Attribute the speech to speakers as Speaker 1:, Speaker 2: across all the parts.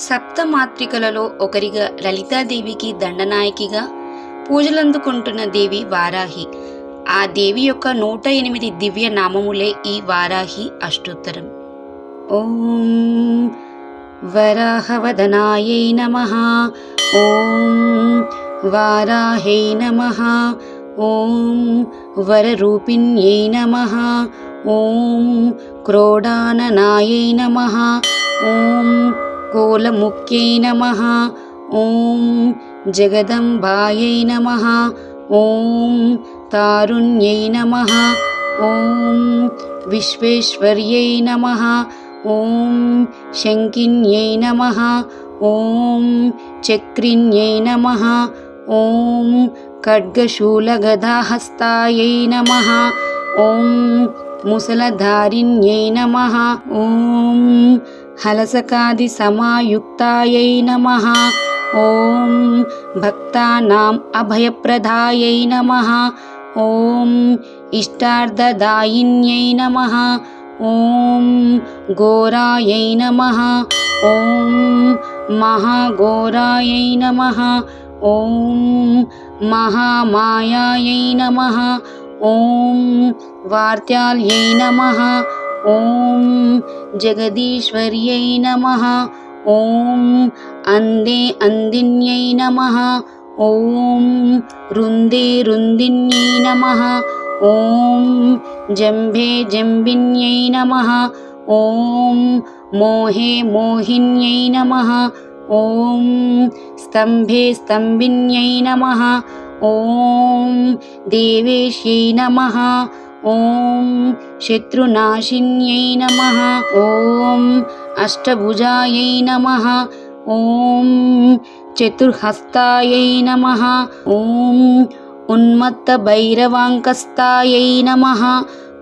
Speaker 1: సప్తమాత్రికలలో ఒకరిగా లలితాదేవికి దండనాయకిగా పూజలందుకుంటున్న దేవి వారాహి. ఆ దేవి యొక్క నూట ఎనిమిది దివ్య నామములే ఈ వారాహి అష్టోత్తరం. ఓం వరాహవదనాయై నమ. ఓం వారాహై నమ. ఓం వరరూపిణ్యై నమ. ఓం క్రోడాననాయై నమ. ఓం कोलमुख्यै नमः। ॐ जगदम्बायै नमः। ॐ तारुण्यै नमः। ॐ विश्वेश्वर्यै नमः। ॐ शङ्किन्यै नमः। ॐ चक्रिन्यै नमः। ॐ खड्गशूलगदाहस्तायै नमः। ॐ मुसलधारिण्यै नमः। ॐ हलसकादिसमायुक्तायै नमः। ॐ भक्तानाम् अभयप्रदायै नमः। ॐ इष्टार्धदायिन्यै नमः। ॐ घोरायै नमः। ॐ महाघोरायै नमः। ॐ महामायायै नमः। ॐ वार्त्याल्यै नमः। ॐ जगदीश्वर्यै नमः। ॐ अन्दे अन्दिन्यै नमः। ॐ रुन्दे रुन्दिन्यै नमः। ॐ जम्भे जम्बिन्यै नमः। ॐ मोहे मोहिन्यै नमः। ॐ स्तम्भे स्तम्भिन्यै नमः। ॐ देवेश्यै नमः। నమ ఓం శత్రునాశిన్యై నమ. ఓం అష్టభుజాయై నమ. ఓం చతుర్హస్తాయై నమ. ఓం ఉన్మత్తభైరవాంకస్తాయై నమ.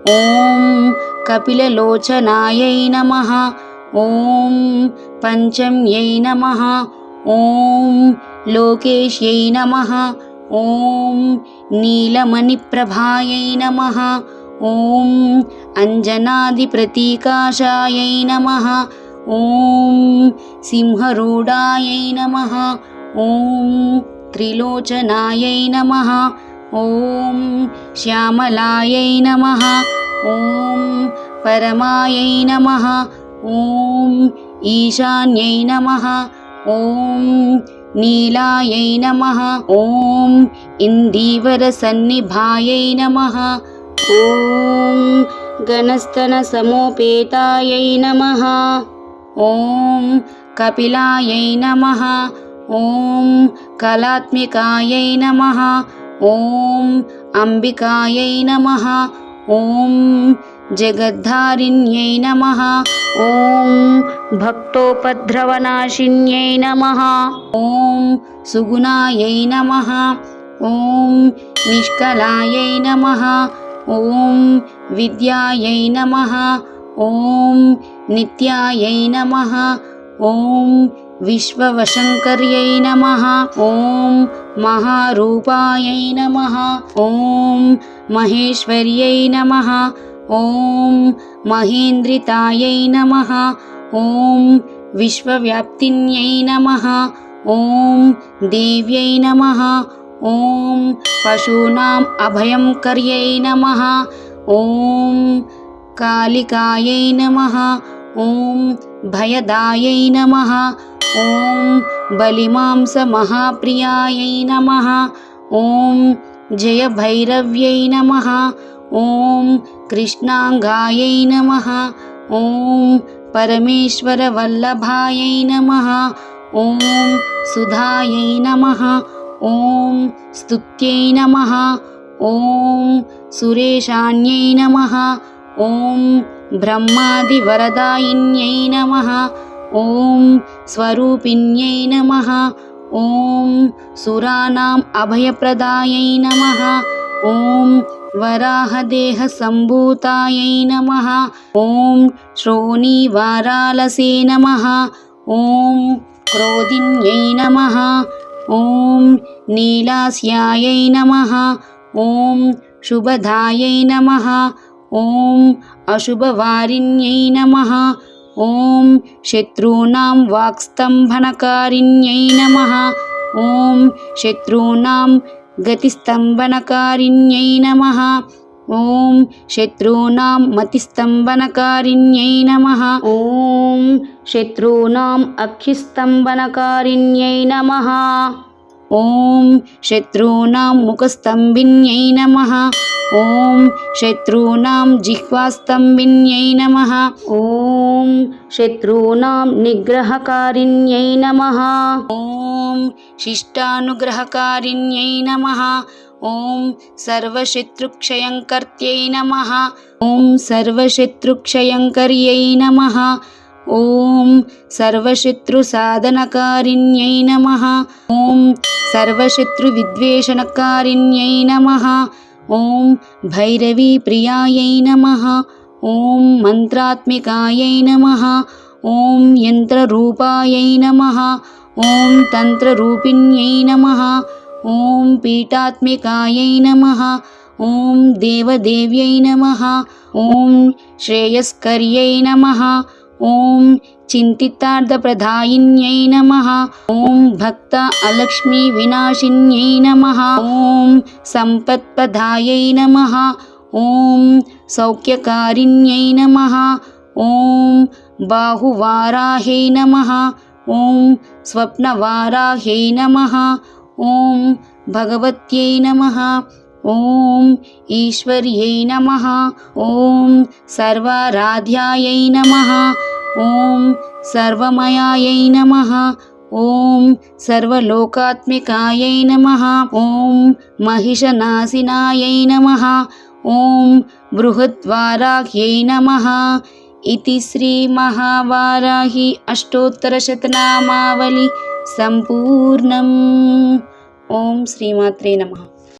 Speaker 1: ఓం కపిలలోచనాయై నమ. ఓం పంచమ్యై నమ. ఓం లోకేశ్యై ॐ नीलमणिप्रभायै नमः। ॐ अञ्जनादिप्रतीकाशायै नमः। ॐ सिंहरूढायै नमः। ॐ त्रिलोचनायै नमः। ॐ श्यामलायै नमः। ॐ परमायै नमः। ॐ ईशान्यै नमः। ॐ नीलायै नमः। ॐ इन्दीवरसन्निभायै नमः। ॐ गणस्तनसमुपेताय नमः। ॐ कपिलायै नमः। ॐ कलात्मिकायै नमः। ॐ अम्बिकायै नमः। ॐ जगद्धारिण्यै नमः। ॐ भक्तोपद्रवनाशिन्यै नमः। ॐ सुगुणायै नमः। ॐ निष्कलायै नमः। ॐ विद्यायै नमः। ॐ नित्यायै नमः। ॐ विश्ववशङ्कर्यै नमः। ॐ महारूपायै नमः। ॐ महेश्वर्यै नमः। నమ ఓం మహేంద్రితాయై నమ. ఓం విశ్వవ్యాప్తిన్యై నమ. ఓం దేవ్యై నమ. ఓం పశూనాం అభయంకర్యై నమ. ఓం కాళికాయై నమ. ఓం భయదాయై నమ. ఓం బలిమాంసమహాప్రియాయై నమ. ఓం జయభైరవ్యై నమ. कृष्णाङ्गायै नमः। ॐ परमेश्वरवल्लभायै नमः। ॐ सुधायै नमः। ॐ स्तुत्यै नमः। ॐ सुरेशान्यै नमः। ॐ ब्रह्मादिवरदायिन्यै नमः। ॐ स्वरूपिण्यै नमः। ॐ सुराणाम् अभयप्रदायै नमः। ॐ वराहदेहसम्भूतायै नमः ॐ श्रोणीवारालसे नमः ॐ क्रोधिन्यै नमः ॐ नीलास्यायै नमः ॐ शुभधायै नमः ॐ अशुभवारिण्यै नमः ॐ शत्रूणां वाक्स्तम्भनकारिण्यै नमः ॐ शत्रूणां గతిస్తంభనకారిణ్యై నమ ఓం శత్రూనాం మతిస్తంభనకారిణ్యై నమ ఓం శత్రూనాం అక్షిస్తంభనకారిణ్యై నమ ఓం శత్రూనాం ముఖస్తంభిన్యై నమ ॐ शत्रूणां जिह्वास्तम्भिन्यै नमः ॐ शत्रूणां निग्रहकारिण्यै नमः ॐ शिष्टानुग्रहकारिण्यै नमः ॐ सर्वशत्रुक्षयङ्कर्त्यै नमः ॐ सर्वशत्रुक्षयङ्कर्यै नमः ॐ सर्वशत्रुसाधनकारिण्यै नमः ॐ सर्वशत्रुविद्वेषणकारिण्यै नमः ఓం భైరవీ ప్రియాయై నమ. ఓం మంత్రాత్మికాయై నమ. ఓం యంత్రరూపాయై నమ. ఓం తంత్రరూపిణ్యై నమ. ఓం పీఠాత్మికాయై నమ. ఓం దేవదేవ్యై నమ. ఓం శ్రేయస్కర్యై నమ. ఓం చింతితార్థప్రదాయిన్యై నమ. ఓం భక్త అలక్ష్మీ వినాశిన్యై నమ. ఓం సంపత్పదాయై నమ. ఓం సౌఖ్యకారిణ్యై నమ. ఓం బాహువారాహై నమ. ఓం స్వప్నవారాహై నమ. ఓం భగవత్యై నమ. ఓం ఈశ్వర్యై నమ. ఓం సర్వారాధ్యాయై నమ. ఓం సర్వమయాయై నమ. ఓం సర్వలోకాత్మికాయై నమ. ఓం మహిషనాశినాయై నమ. ఓం బృహద్వారాహ్యై నమ. ఇది శ్రీ మహావారాహి అష్టోత్తరశతనామావళి సంపూర్ణం. ఓం శ్రీమాత్రే నమ.